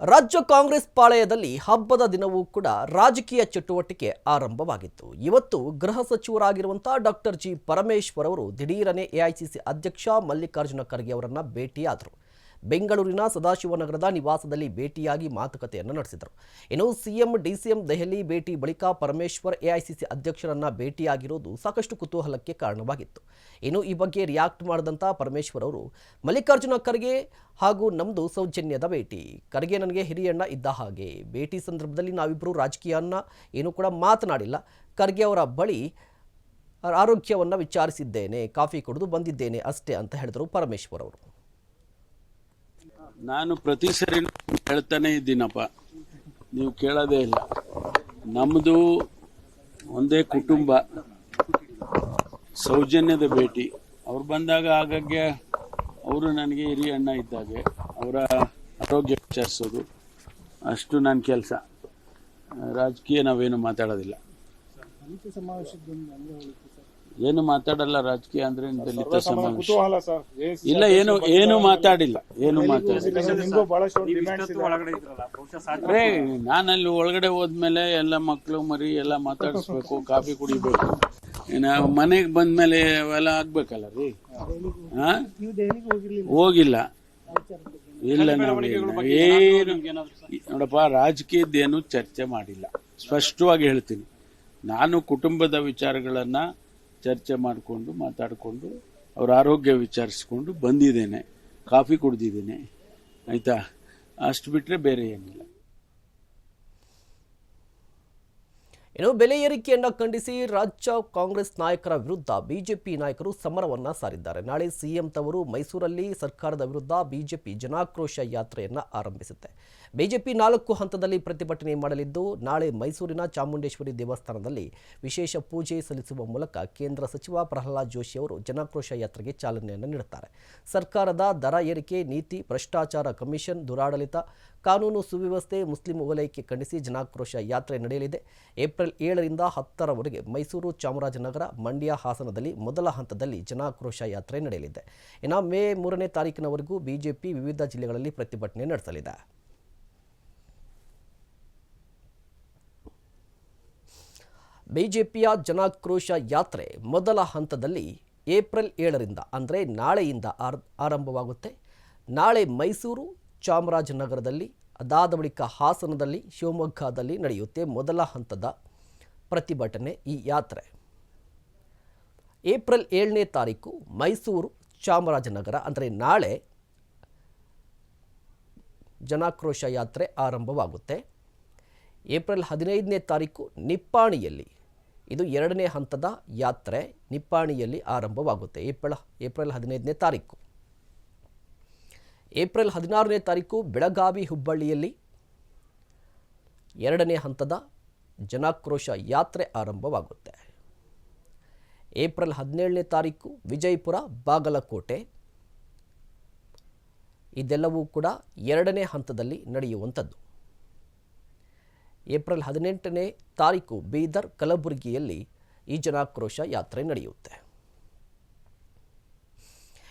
ರಾಜ್ಯ ಕಾಂಗ್ರೆಸ್ ಪಾಳೆಯದಲ್ಲಿ ಹಬ್ಬದ ದಿನವೂ ಕೂಡ ರಾಜಕೀಯ ಚಟುವಟಿಕೆ ಆರಂಭವಾಗಿತ್ತು. ಇವತ್ತು ಗೃಹ ಸಚಿವರಾಗಿರುವಂತಹ ಡಾಕ್ಟರ್ ಜಿ ಪರಮೇಶ್ವರ್ ಅವರು ದಿಢೀರನೆ ಎಐಸಿಸಿ ಅಧ್ಯಕ್ಷ ಮಲ್ಲಿಕಾರ್ಜುನ ಖರ್ಗೆ ಅವರನ್ನ ಭೇಟಿಯಾದರು. ಬೆಂಗಳೂರಿನ ಸದಾಶಿವನಗರದ ನಿವಾಸದಲ್ಲಿ ಭೇಟಿಯಾಗಿ ಮಾತುಕತೆಯನ್ನು ನಡೆಸಿದರು. ಇನ್ನು ಸಿಎಂ, ಡಿಸಿಎಂ ದೆಹಲಿ ಭೇಟಿ ಬಳಿಕ ಪರಮೇಶ್ವರ್ ಎಐಸಿಸಿ ಅಧ್ಯಕ್ಷರನ್ನ ಭೇಟಿಯಾಗಿರೋದು ಸಾಕಷ್ಟು ಕುತೂಹಲಕ್ಕೆ ಕಾರಣವಾಗಿತ್ತು. ಇನ್ನು ಈ ಬಗ್ಗೆ ರಿಯಾಕ್ಟ್ ಮಾಡಿದಂಥ ಪರಮೇಶ್ವರ್ ಅವರು, ಮಲ್ಲಿಕಾರ್ಜುನ ಖರ್ಗೆ ಹಾಗೂ ನಮ್ಮದು ಸೌಜನ್ಯದ ಭೇಟಿ. ಖರ್ಗೆ ನನಗೆ ಹಿರಿಯಣ್ಣ ಇದ್ದ ಹಾಗೆ ಭೇಟಿ ಸಂದರ್ಭದಲ್ಲಿ ನಾವಿಬ್ಬರು ರಾಜಕೀಯನ್ನ ಏನೂ ಕೂಡ ಮಾತನಾಡಿಲ್ಲ. ಖರ್ಗೆ ಅವರ ಬಳಿ ಆರೋಗ್ಯವನ್ನು ವಿಚಾರಿಸಿದ್ದೇನೆ, ಕಾಫಿ ಕುಡಿದು ಬಂದಿದ್ದೇನೆ ಅಷ್ಟೇ ಅಂತ ಹೇಳಿದರು ಪರಮೇಶ್ವರ್ ಅವರು. ನಾನು ಪ್ರತಿ ಸರಿ ಹೇಳ್ತಾನೆ ಇದ್ದೀನಪ್ಪ. ನೀವು ಕೇಳೋದೇ ಇಲ್ಲ. ನಮ್ಮದು ಒಂದೇ ಕುಟುಂಬ, ಸೌಜನ್ಯದ ಭೇಟಿ. ಅವ್ರು ಬಂದಾಗ ಆಗಾಗ್ಗೆ ಅವರು ನನಗೆ ಹಿರಿಯ ಅಣ್ಣ ಇದ್ದಾಗೆ ಅವರ ಆರೋಗ್ಯ ವಿಚಾರಿಸೋದು. ಅಷ್ಟು ನನ್ನ ಕೆಲಸ. ರಾಜಕೀಯ ನಾವೇನು ಮಾತಾಡೋದಿಲ್ಲ. ಏನು ಮಾತಾಡಲ್ಲ ರಾಜಕೀಯ ಅಂದ್ರೆ ದಲಿತ ಸಮಾವೇಶ. ಇಲ್ಲ ಏನು ಏನು ಮಾತಾಡಿಲ್ಲ ಏನು ಮಾತಾಡಿಲ್ಲ. ನಾನಲ್ಲಿ ಒಳಗಡೆ ಹೋದ್ಮೇಲೆ ಎಲ್ಲ ಮಕ್ಕಳು ಮರಿ ಎಲ್ಲ ಮಾತಾಡಿಸ್ಬೇಕು ಕಾಫಿ ಕುಡಿಬೇಕು. ಇನ್ನು ಮನೆಗೆ ಬಂದ್ಮೇಲೆ ಅವೆಲ್ಲ ಆಗ್ಬೇಕಲ್ಲ ರೀ? ಹಾ ಹೋಗಿಲ್ಲ. ಇಲ್ಲ ನಾವು ಏನು ನೋಡಪ್ಪ ರಾಜಕೀಯದ್ದೇನು ಚರ್ಚೆ ಮಾಡಿಲ್ಲ. ಸ್ಪಷ್ಟವಾಗಿ ಹೇಳ್ತೀನಿ. ನಾನು ಕುಟುಂಬದ ವಿಚಾರಗಳನ್ನ ಚರ್ಚೆ ಮಾಡಿಕೊಂಡು ಮಾತಾಡಿಕೊಂಡು ಅವ್ರ ಆರೋಗ್ಯ ವಿಚಾರಿಸ್ಕೊಂಡು ಬಂದಿದ್ದೇನೆ. ಕಾಫಿ ಕುಡ್ದಿದ್ದೀನಿ. ಆಯಿತಾ? ಅಷ್ಟು ಬಿಟ್ಟರೆ ಬೇರೆ ಏನಿಲ್ಲ. ಇನ್ನು ಬೆಲೆ ಏರಿಕೆಯನ್ನ ಖಂಡಿಸಿ ರಾಜ್ಯ ಕಾಂಗ್ರೆಸ್ ನಾಯಕರ ವಿರುದ್ಧ ಬಿಜೆಪಿ ನಾಯಕರು ಸಮರವನ್ನ ಸಾರಿದ್ದಾರೆ. ನಾಳೆ ಸಿಎಂ ತವರು ಮೈಸೂರಲ್ಲಿ ಸರ್ಕಾರದ ವಿರುದ್ಧ ಬಿಜೆಪಿ ಜನಾಕ್ರೋಶ ಯಾತ್ರೆಯನ್ನು ಆರಂಭಿಸುತ್ತೆ. ಬಿಜೆಪಿ ನಾಲ್ಕು ಹಂತದಲ್ಲಿ ಪ್ರತಿಭಟನೆ ಮಾಡಲಿದ್ದು, ನಾಳೆ ಮೈಸೂರಿನ ಚಾಮುಂಡೇಶ್ವರಿ ದೇವಸ್ಥಾನದಲ್ಲಿ ವಿಶೇಷ ಪೂಜೆ ಸಲ್ಲಿಸುವ ಮೂಲಕ ಕೇಂದ್ರ ಸಚಿವ ಪ್ರಹ್ಲಾದ್ ಜೋಶಿ ಅವರು ಜನಾಕ್ರೋಶ ಯಾತ್ರೆಗೆ ಚಾಲನೆಯನ್ನು ನೀಡುತ್ತಾರೆ. ಸರ್ಕಾರದ ದರ ಏರಿಕೆ ನೀತಿ, ಭ್ರಷ್ಟಾಚಾರ ಕಮಿಷನ್, ದುರಾಡಳಿತ ಕಾನೂನು ಸುವ್ಯವಸ್ಥೆ, ಮುಸ್ಲಿಂ ವಲಯಕ್ಕೆ ಖಂಡಿಸಿ ಜನಾಕ್ರೋಶ ಯಾತ್ರೆ ನಡೆಯಲಿದೆ. ಏಪ್ರಿಲ್ ಏಳರಿಂದ ಹತ್ತರವರೆಗೆ ಮೈಸೂರು ಚಾಮರಾಜನಗರ, ಮಂಡ್ಯ ಹಾಸನದಲ್ಲಿ ಮೊದಲ ಹಂತದಲ್ಲಿ ಜನಾಕ್ರೋಶ ಯಾತ್ರೆ ನಡೆಯಲಿದೆ. ಇನ್ನು ಮೇ ಮೂರನೇ ತಾರೀಕಿನವರೆಗೂ ಬಿಜೆಪಿ ವಿವಿಧ ಜಿಲ್ಲೆಗಳಲ್ಲಿ ಪ್ರತಿಭಟನೆ ನಡೆಸಲಿದೆ. ಬಿಜೆಪಿಯ ಜನಾಕ್ರೋಶ ಯಾತ್ರೆ ಮೊದಲ ಹಂತದಲ್ಲಿ ಏಪ್ರಿಲ್ ಏಳರಿಂದ, ಅಂದರೆ ನಾಳೆಯಿಂದ ಆರ್, ಆರಂಭವಾಗುತ್ತೆ. ನಾಳೆ ಮೈಸೂರು ಚಾಮರಾಜನಗರದಲ್ಲಿ ಅದಾದ ಬಳಿಕ ಹಾಸನದಲ್ಲಿ ಶಿವಮೊಗ್ಗದಲ್ಲಿ ನಡೆಯುತ್ತೆ ಮೊದಲ ಹಂತದ ಪ್ರತಿಭಟನೆ ಈ ಯಾತ್ರೆ. ಏಪ್ರಿಲ್ ಏಳನೇ ತಾರೀಕು ಮೈಸೂರು ಚಾಮರಾಜನಗರ, ಅಂದರೆ ನಾಳೆ ಜನಾಕ್ರೋಶ ಯಾತ್ರೆ ಆರಂಭವಾಗುತ್ತೆ. ಏಪ್ರಿಲ್ ಹದಿನೈದನೇ ತಾರೀಕು ನಿಪ್ಪಾಣಿಯಲ್ಲಿ, ಇದು ಎರಡನೇ ಹಂತದ ಯಾತ್ರೆ ನಿಪ್ಪಾಣಿಯಲ್ಲಿ ಆರಂಭವಾಗುತ್ತೆ. ಏಪ್ರಿಲ್ ಏಪ್ರಿಲ್ ಹದಿನೈದನೇ ತಾರೀಕು. ಏಪ್ರಿಲ್ ಹದಿನಾರನೇ ತಾರೀಕು ಬೆಳಗಾವಿ ಹುಬ್ಬಳ್ಳಿಯಲ್ಲಿ ಎರಡನೇ ಹಂತದ ಜನಾಕ್ರೋಶ ಯಾತ್ರೆ ಆರಂಭವಾಗುತ್ತೆ. ಏಪ್ರಿಲ್ ಹದಿನೇಳನೇ ತಾರೀಕು ವಿಜಯಪುರ ಬಾಗಲಕೋಟೆ. ಇದೆಲ್ಲವೂ ಕೂಡ ಎರಡನೇ ಹಂತದಲ್ಲಿ ನಡೆಯುವಂಥದ್ದು. ಏಪ್ರಿಲ್ ಹದಿನೆಂಟನೇ ತಾರೀಕು ಬೀದರ್ ಕಲಬುರಗಿಯಲ್ಲಿ ಈ ಜನಾಕ್ರೋಶ ಯಾತ್ರೆ ನಡೆಯುತ್ತೆ.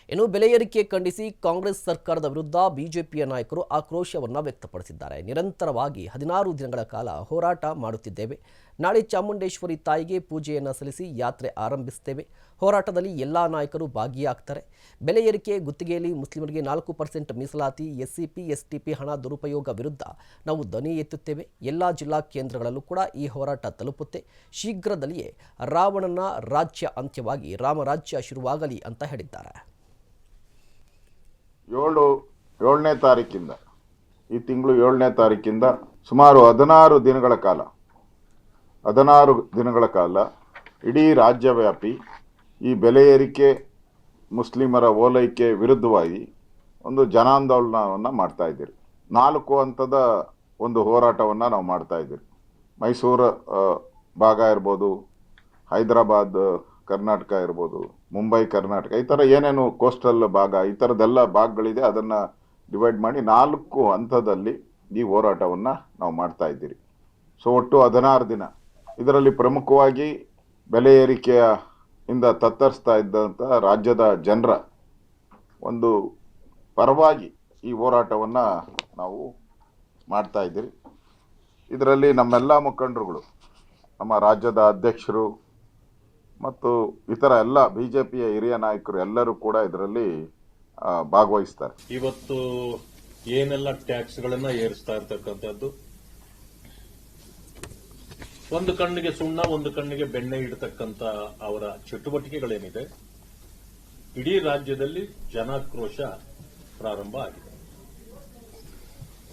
ಇನ್ನು ಬೆಲೆ ಏರಿಕೆ ಖಂಡಿಸಿ ಕಾಂಗ್ರೆಸ್ ಸರ್ಕಾರದ ವಿರುದ್ಧ ಬಿಜೆಪಿಯ ನಾಯಕರು ಆಕ್ರೋಶವನ್ನು ವ್ಯಕ್ತಪಡಿಸಿದ್ದಾರೆ. ನಿರಂತರವಾಗಿ ಹದಿನಾರು ದಿನಗಳ ಕಾಲ ಹೋರಾಟ ಮಾಡುತ್ತಿದ್ದೇವೆ. ನಾಳೆ ಚಾಮುಂಡೇಶ್ವರಿ ತಾಯಿಗೆ ಪೂಜೆಯನ್ನು ಸಲ್ಲಿಸಿ ಯಾತ್ರೆ ಆರಂಭಿಸುತ್ತೇವೆ. ಹೋರಾಟದಲ್ಲಿ ಎಲ್ಲ ನಾಯಕರು ಭಾಗಿಯಾಗ್ತಾರೆ. ಬೆಲೆ ಏರಿಕೆ ಗುತ್ತಿಗೆಯಲ್ಲಿ ಮುಸ್ಲಿಮರಿಗೆ ನಾಲ್ಕು ಪರ್ಸೆಂಟ್ ಮೀಸಲಾತಿ, ಎಸ್ಸಿಪಿ, ಎಸ್ಟಿಪಿ ಹಣ ದುರುಪಯೋಗ ವಿರುದ್ಧ ನಾವು ಧ್ವನಿ ಎತ್ತುತ್ತೇವೆ. ಎಲ್ಲ ಜಿಲ್ಲಾ ಕೇಂದ್ರಗಳಲ್ಲೂ ಕೂಡ ಈ ಹೋರಾಟ ತಲುಪುತ್ತೆ. ಶೀಘ್ರದಲ್ಲಿಯೇ ರಾವಣನ ರಾಜ್ಯ ಅಂತ್ಯವಾಗಿ ರಾಮರಾಜ್ಯ ಶುರುವಾಗಲಿ ಅಂತ ಹೇಳಿದ್ದಾರೆ. ಏಳು, ಏಳನೇ ತಾರೀಕಿಂದ, ಈ ತಿಂಗಳು ಏಳನೇ ತಾರೀಕಿಂದ ಸುಮಾರು ಹದಿನಾರು ದಿನಗಳ ಕಾಲ, ಹದಿನಾರು ದಿನಗಳ ಕಾಲ ಇಡೀ ರಾಜ್ಯವ್ಯಾಪಿ ಈ ಬೆಲೆ ಏರಿಕೆ, ಮುಸ್ಲಿಮರ ಓಲೈಕೆ ವಿರುದ್ಧವಾಗಿ ಒಂದು ಜನಾಂದೋಲನವನ್ನು ಮಾಡ್ತಾ ಇದ್ದೀರಿ. ನಾಲ್ಕು ಹಂತದ ಒಂದು ಹೋರಾಟವನ್ನು ನಾವು ಮಾಡ್ತಾ ಇದ್ದೀರಿ. ಮೈಸೂರು ಭಾಗ ಇರ್ಬೋದು, ಹೈದರಾಬಾದ್ ಕರ್ನಾಟಕ ಇರ್ಬೋದು, ಮುಂಬೈ, ಕರ್ನಾಟಕ, ಈ ಥರ ಏನೇನು ಕೋಸ್ಟಲ್ ಭಾಗ, ಈ ಥರದ್ದೆಲ್ಲ ಭಾಗಗಳಿದೆ, ಅದನ್ನು ಡಿವೈಡ್ ಮಾಡಿ ನಾಲ್ಕು ಹಂತದಲ್ಲಿ ಈ ಹೋರಾಟವನ್ನು ನಾವು ಮಾಡ್ತಾ ಇದ್ದೀರಿ. ಸೊ ಒಟ್ಟು ಹದಿನಾರು ದಿನ. ಇದರಲ್ಲಿ ಪ್ರಮುಖವಾಗಿ ಬೆಲೆ ಏರಿಕೆಯ ಇಂದ ತತ್ತರಿಸ್ತಾ ಇದ್ದಂಥ ರಾಜ್ಯದ ಜನರ ಒಂದು ಪರವಾಗಿ ಈ ಹೋರಾಟವನ್ನು ನಾವು ಮಾಡ್ತಾ ಇದ್ದೀರಿ. ಇದರಲ್ಲಿ ನಮ್ಮೆಲ್ಲ ಮುಖಂಡರುಗಳು, ನಮ್ಮ ರಾಜ್ಯದ ಅಧ್ಯಕ್ಷರು ಮತ್ತು ಇತರ ಎಲ್ಲ ಬಿಜೆಪಿಯ ಹಿರಿಯ ನಾಯಕರು ಎಲ್ಲರೂ ಕೂಡ ಇದರಲ್ಲಿ ಭಾಗವಹಿಸ್ತಾರೆ. ಇವತ್ತು ಏನೆಲ್ಲ ಟ್ಯಾಕ್ಸ್ ಗಳನ್ನ ಏರಿಸ್ತಾ ಇರ್ತಕ್ಕಂಥದ್ದು? ಒಂದು ಕಣ್ಣಿಗೆ ಸುಣ್ಣ, ಒಂದು ಕಣ್ಣಿಗೆ ಬೆಣ್ಣೆ ಇಡತಕ್ಕಂತ ಅವರ ಚಟುವಟಿಕೆಗಳೇನಿದೆ, ಇಡೀ ರಾಜ್ಯದಲ್ಲಿ ಜನಾಕ್ರೋಶ ಪ್ರಾರಂಭ ಆಗಿದೆ.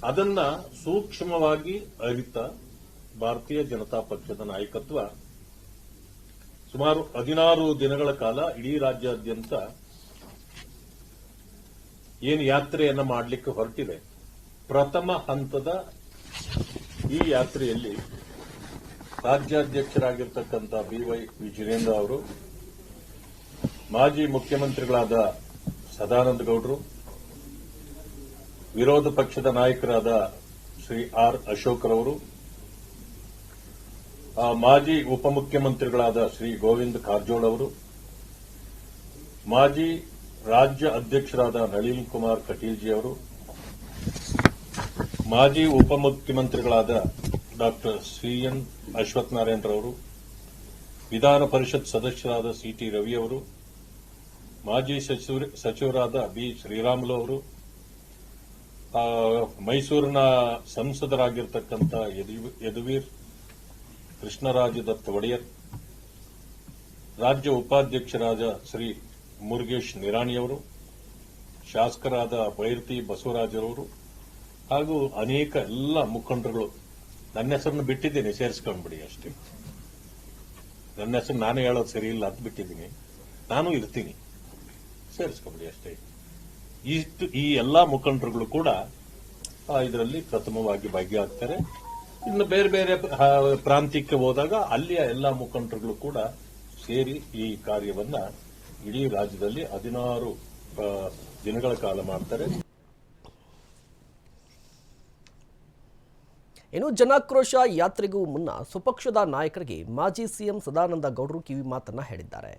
ಅದನ್ನ ಸೂಕ್ಷ್ಮವಾಗಿ ಅರಿತ ಭಾರತೀಯ ಜನತಾ ಪಕ್ಷದ ನಾಯಕತ್ವ ಸುಮಾರು ಹದಿನಾರು ದಿನಗಳ ಕಾಲ ಇಡೀ ರಾಜ್ಯಾದ್ಯಂತ ಏನು ಯಾತ್ರೆಯನ್ನ ಮಾಡಲಿಕ್ಕೆ ಹೊರಟಿದೆ. ಪ್ರಥಮ ಹಂತದ ಈ ಯಾತ್ರೆಯಲ್ಲಿ ರಾಜ್ಯಾಧ್ಯಕ್ಷರಾಗಿರ್ತಕ್ಕಂಥ ಬಿವೈ ವಿಜಯೇಂದ್ರ ಅವರು, ಮಾಜಿ ಮುಖ್ಯಮಂತ್ರಿಗಳಾದ ಸದಾನಂದ ಗೌಡರು, ವಿರೋಧ ಪಕ್ಷದ ನಾಯಕರಾದ ಶ್ರೀ ಆರ್ ಅಶೋಕ್ರವರು ಮಾಜಿ ಉಪಮುಖ್ಯಮಂತ್ರಿಗಳಾದ ಶ್ರೀ ಗೋವಿಂದ ಕಾರಜೋಳ ಅವರು, ಮಾಜಿ ರಾಜ್ಯ ಅಧ್ಯಕ್ಷರಾದ ನಳಿನ್ ಕುಮಾರ್ ಕಟೀಲ್ಜಿ ಅವರು, ಮಾಜಿ ಉಪಮುಖ್ಯಮಂತ್ರಿಗಳಾದ doctor C N Ashwath Narayana ರವರು ವಿಧಾನ ಪರಿಷತ್ ಸದಸ್ಯರಾದ ಸಿಟಿ ರವಿ ಅವರು, ಮಾಜಿ ಸಚಿವ- ಸಚಿವರಾದ ಬಿ ಶ್ರೀರಾಮುಲು ಅವರು ಮೈಸೂರಿನ ಸಂಸದರಾಗಿರ್ತಕ್ಕಂಥ ಯದು- ಯದುವೀರ್ ಕೃಷ್ಣರಾಜ ದತ್ತ ಒಡೆಯರ್. ರಾಜ್ಯ ಉಪಾಧ್ಯಕ್ಷರಾದ ಶ್ರೀ ಮುರುಗೇಶ್ ನಿರಾಣಿಯವರು, ಶಾಸಕರಾದ ಬೈರತಿ ಬಸವರಾಜರವರು ಹಾಗೂ ಅನೇಕ ಎಲ್ಲ ಮುಖಂಡರುಗಳು ನನ್ನ ಹೆಸರನ್ನು ಬಿಟ್ಟಿದ್ದೀನಿ ಸೇರಿಸ್ಕೊಂಡ್ಬಿಡಿ ಅಷ್ಟೇ. ನನ್ನ ಹೆಸರು ನಾನು ಹೇಳೋದು ಸರಿ ಇಲ್ಲ ಅಂತ ಬಿಟ್ಟಿದ್ದೀನಿ. ನಾನು ಇರ್ತೀನಿ. ಸೇರಿಸ್ಕೊಂಬಿಡಿ ಅಷ್ಟೇ. ಇಷ್ಟು ಈ ಎಲ್ಲಾ ಮುಖಂಡರುಗಳು ಕೂಡ ಇದರಲ್ಲಿ ಪ್ರಥಮವಾಗಿ ಭಾಗಿಯಾಗ್ತಾರೆ. ಇನ್ನು ಬೇರೆ ಬೇರೆ ಪ್ರಾಂತ್ಯಕ್ಕೆ ಹೋದಾಗ ಅಲ್ಲಿಯ ಎಲ್ಲ ಮುಖಂಡರುಗಳು ಕೂಡ ಸೇರಿ ಈ ಕಾರ್ಯವನ್ನ ಇಡೀ ರಾಜ್ಯದಲ್ಲಿ ಹದಿನಾರು ದಿನಗಳ ಕಾಲ ಮಾಡ್ತಾರೆ. ಇನ್ನು ಜನಾಕ್ರೋಶ ಯಾತ್ರೆಗೂ ಮುನ್ನ ಸ್ವಪಕ್ಷದ ನಾಯಕರಿಗೆ ಮಾಜಿ ಸಿಎಂ ಸದಾನಂದ ಗೌಡರು ಕಿವಿ ಮಾತನ್ನ ಹೇಳಿದ್ದಾರೆ.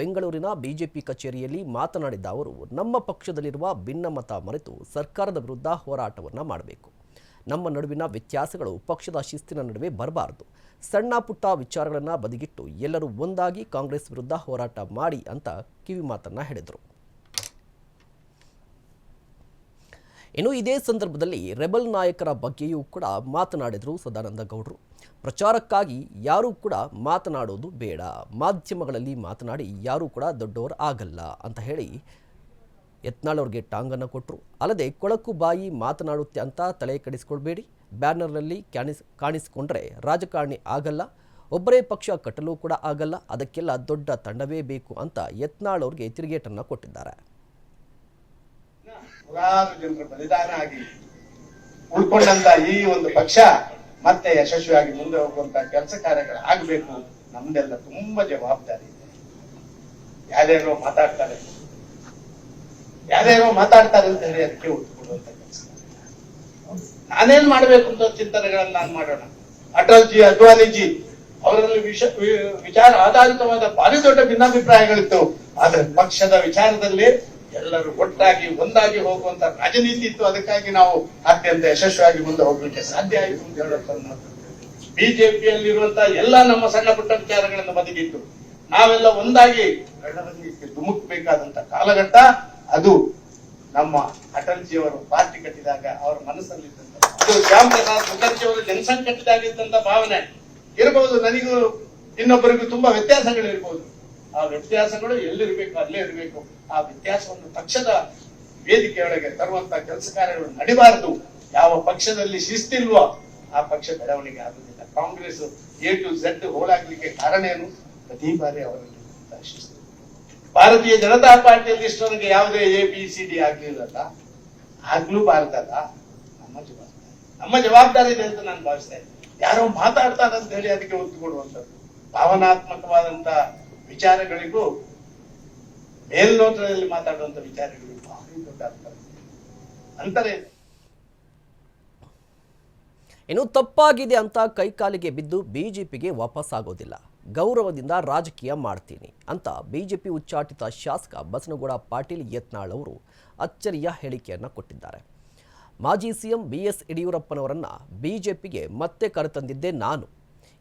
ಬೆಂಗಳೂರಿನ ಬಿಜೆಪಿ ಕಚೇರಿಯಲ್ಲಿ ಮಾತನಾಡಿದ ಅವರು, ನಮ್ಮ ಪಕ್ಷದಲ್ಲಿರುವ ಭಿನ್ನಮತ ಮರೆತು ಸರ್ಕಾರದ ವಿರುದ್ಧ ಹೋರಾಟವನ್ನು ಮಾಡಬೇಕು. ನಮ್ಮ ನಡುವಿನ ವ್ಯತ್ಯಾಸಗಳು ಪಕ್ಷದ ಶಿಸ್ತಿನ ನಡುವೆ ಬರಬಾರದು. ಸಣ್ಣ ಪುಟ್ಟ ವಿಚಾರಗಳನ್ನು ಬದಿಗಿಟ್ಟು ಎಲ್ಲರೂ ಒಂದಾಗಿ ಕಾಂಗ್ರೆಸ್ ವಿರುದ್ಧ ಹೋರಾಟ ಮಾಡಿ ಅಂತ ಕಿವಿಮಾತನ್ನ ಹೇಳಿದರು. ಇನ್ನು ಇದೇ ಸಂದರ್ಭದಲ್ಲಿ ರೆಬಲ್ ನಾಯಕರ ಬಗ್ಗೆಯೂ ಕೂಡ ಮಾತನಾಡಿದರು ಸದಾನಂದ ಗೌಡರು. ಪ್ರಚಾರಕ್ಕಾಗಿ ಯಾರೂ ಕೂಡ ಮಾತನಾಡೋದು ಬೇಡ. ಮಾಧ್ಯಮಗಳಲ್ಲಿ ಮಾತನಾಡಿ ಯಾರೂ ಕೂಡ ದೊಡ್ಡವರು ಆಗಲ್ಲ ಅಂತ ಹೇಳಿ ಯತ್ನಾಳ್ ಅವರಿಗೆ ಟಾಂಗನ್ನು ಕೊಟ್ಟರು ಅಲ್ಲದೆ ಕೊಳಕು ಬಾಯಿ ಮಾತನಾಡುತ್ತೆ ಅಂತ ತಲೆ ಕಡಿಸ್ಕೊಳ್ಬೇಡಿ. ಬ್ಯಾನರ್ನಲ್ಲಿ ಕಾಣಿಸ್ ಕಾಣಿಸಿಕೊಂಡ್ರೆ ರಾಜಕಾರಣಿ ಆಗಲ್ಲ. ಒಬ್ಬರೇ ಪಕ್ಷ ಕಟ್ಟಲು ಕೂಡ ಆಗಲ್ಲ. ಅದಕ್ಕೆಲ್ಲ ದೊಡ್ಡ ತಂಡವೇ ಬೇಕು ಅಂತ ಯತ್ನಾಳ್ ಅವರಿಗೆ ತಿರುಗೇಟನ್ನು ಕೊಟ್ಟಿದ್ದಾರೆ. ಉಳ್ಕೊಂಡಂತ ಈ ಒಂದು ಪಕ್ಷ ಮತ್ತೆ ಯಶಸ್ವಿಯಾಗಿ ಮುಂದೆ ಹೋಗುವಂತ ಕೆಲಸ ಕಾರ್ಯಗಳು ಆಗಬೇಕು ನಮ್ದೆಲ್ಲ ತುಂಬಾ ಜವಾಬ್ದಾರಿ. ಯಾರ್ಯಾರೋ ಮಾತಾಡ್ತಾರೆ. ಯಾರ್ಯಾರೋ ಮಾತಾಡ್ತಾರೆ ಅಂತ ಹೇಳಿ ಅದಕ್ಕೆ ಒತ್ತು ಕೊಡುವಂತ ಕೆಲಸ. ನಾನೇನ್ ಮಾಡ್ಬೇಕು ಅಂತ ಚಿಂತನೆಗಳನ್ನ ನಾನು ಮಾಡೋಣ. ಅಟಲ್ಜಿ, ಅಡ್ವಾನಿಜಿ, ಅವರಲ್ಲಿ ವಿಷ ವಿಚಾರ ಆಧಾರಿತವಾದ ಭಾರಿ ದೊಡ್ಡ ಭಿನ್ನಾಭಿಪ್ರಾಯಗಳಿತ್ತು. ಆದ್ರೆ ಪಕ್ಷದ ವಿಚಾರದಲ್ಲಿ ಎಲ್ಲರೂ ಒಟ್ಟಾಗಿ, ಒಂದಾಗಿ ಹೋಗುವಂತ ರಾಜನೀತಿ ಇತ್ತು. ಅದಕ್ಕಾಗಿ ನಾವು ಅತ್ಯಂತ ಯಶಸ್ವಿಯಾಗಿ ಮುಂದೆ ಹೋಗ್ಲಿಕ್ಕೆ ಸಾಧ್ಯ ಆಯಿತು ಅಂತ ಹೇಳೋದನ್ನ ಬಿಜೆಪಿಯಲ್ಲಿರುವಂತ ಎಲ್ಲ ನಮ್ಮ ಸಣ್ಣ ಪುಟ್ಟ ವಿಚಾರಗಳನ್ನು ಬದಿಗಿಟ್ಟು ನಾವೆಲ್ಲ ಒಂದಾಗಿ ರಣರಂಗಕ್ಕೆ ಧುಮುಕ್ಬೇಕಾದಂತ ಕಾಲಘಟ್ಟ ಅದು ನಮ್ಮ ಅಟಲ್ಜಿಯವರು ಪಾರ್ಟಿ ಕಟ್ಟಿದಾಗ ಅವರ ಶ್ಯಾಮ್ ಪ್ರಸಾದ್ ಮುಖರ್ಜಿಯವರು ಜನಸಂಘ ಕಟ್ಟಿದಾಗ ಇದ್ದಂತ ಭಾವನೆ. ಇರಬಹುದು ನನಗೂ ಇನ್ನೊಬ್ಬರಿಗೂ ತುಂಬಾ ವ್ಯತ್ಯಾಸಗಳು ಇರಬಹುದು ಆ ವ್ಯತ್ಯಾಸಗಳು ಎಲ್ಲಿರ್ಬೇಕು ಅಲ್ಲೇ ಇರಬೇಕು. ಆ ವ್ಯತ್ಯಾಸವನ್ನು ಪಕ್ಷದ ವೇದಿಕೆಯೊಳಗೆ ತರುವಂತ ಕೆಲಸ ಕಾರ್ಯಗಳು ನಡಿಬಾರದು. ಯಾವ ಪಕ್ಷದಲ್ಲಿ ಶಿಸ್ತಿಲ್ವೋ ಆ ಪಕ್ಷ ಬೆಳವಣಿಗೆ ಆಗುದಿಲ್ಲ ಕಾಂಗ್ರೆಸ್ ಎ ಟು ಝೆಡ್ ಹೋಳಾಗ್ಲಿಕ್ಕೆ ಕಾರಣ ಏನು? ಪ್ರತಿ ಬಾರಿ ಅವರಲ್ಲಿ ಶಿಸ್ತು. ಭಾರತೀಯ ಜನತಾ ಪಾರ್ಟಿಯಲ್ಲಿ ಇಷ್ಟೊಂದಿಗೆ ಯಾವುದೇ ಎ ಪಿ ಸಿ ಡಿ ಆಗ್ಲಿಲ್ಲಲ್ಲ? ಆಗ್ಲೂ ಬಾರದಲ್ಲ ನಮ್ಮ ಜವಾಬ್ದಾರಿ. ನಮ್ಮ ಜವಾಬ್ದಾರಿ ಇದೆ ಅಂತ ನಾನು ಭಾವಿಸ್ತೇನೆ ಯಾರೋ ಮಾತಾಡ್ತಾರೆ ಅಂತ ಹೇಳಿ ಅದಕ್ಕೆ ಒತ್ತು ಕೊಡುವಂಥದ್ದು. ಭಾವನಾತ್ಮಕವಾದಂತ ವಿಚಾರಗಳಿಗೂ ಮೇಲ್ನೋಟದಲ್ಲಿ ಮಾತಾಡುವಂತ ವಿಚಾರಗಳಿಗೂ ಭಾರಿ ದೊಡ್ಡ ಅಂತರ. ಅಂತರ ಇನ್ನು ತಪ್ಪಾಗಿದೆ ಅಂತ ಕೈಕಾಲಿಗೆ ಬಿದ್ದು ಬಿಜೆಪಿಗೆ ವಾಪಸ್ ಆಗೋದಿಲ್ಲ ಗೌರವದಿಂದ ರಾಜಕೀಯ ಮಾಡ್ತೀನಿ ಅಂತ ಬಿಜೆಪಿ ಉಚ್ಚಾಟಿತ ಶಾಸಕ ಬಸನಗೌಡ ಪಾಟೀಲ್ ಯತ್ನಾಳ್ ಅವರು ಅಚ್ಚರಿಯ ಹೇಳಿಕೆಯನ್ನು ಕೊಟ್ಟಿದ್ದಾರೆ. ಮಾಜಿ ಸಿಎಂ ಬಿ ಎಸ್ ಯಡಿಯೂರಪ್ಪನವರನ್ನು ಬಿಜೆಪಿಗೆ ಮತ್ತೆ ಕರೆತಂದಿದ್ದೆ ನಾನು.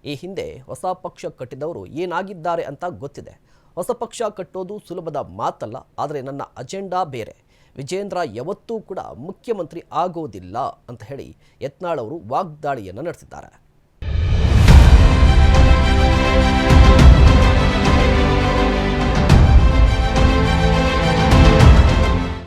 ಈ ಹಿಂದೆ ಹೊಸ ಪಕ್ಷ ಕಟ್ಟಿದವರು ಏನಾಗಿದ್ದಾರೆ ಅಂತ ಗೊತ್ತಿದೆ. ಹೊಸ ಪಕ್ಷ ಕಟ್ಟೋದು ಸುಲಭದ ಮಾತಲ್ಲ, ಆದರೆ ನನ್ನ ಅಜೆಂಡಾ ಬೇರೆ. ವಿಜೇಂದ್ರ ಯಾವತ್ತೂ ಕೂಡ ಮುಖ್ಯಮಂತ್ರಿ ಆಗೋದಿಲ್ಲ ಅಂತ ಹೇಳಿ ಯತ್ನಾಳ್ ಅವರು ವಾಗ್ದಾಳಿಯನ್ನು ನಡೆಸಿದ್ದಾರೆ.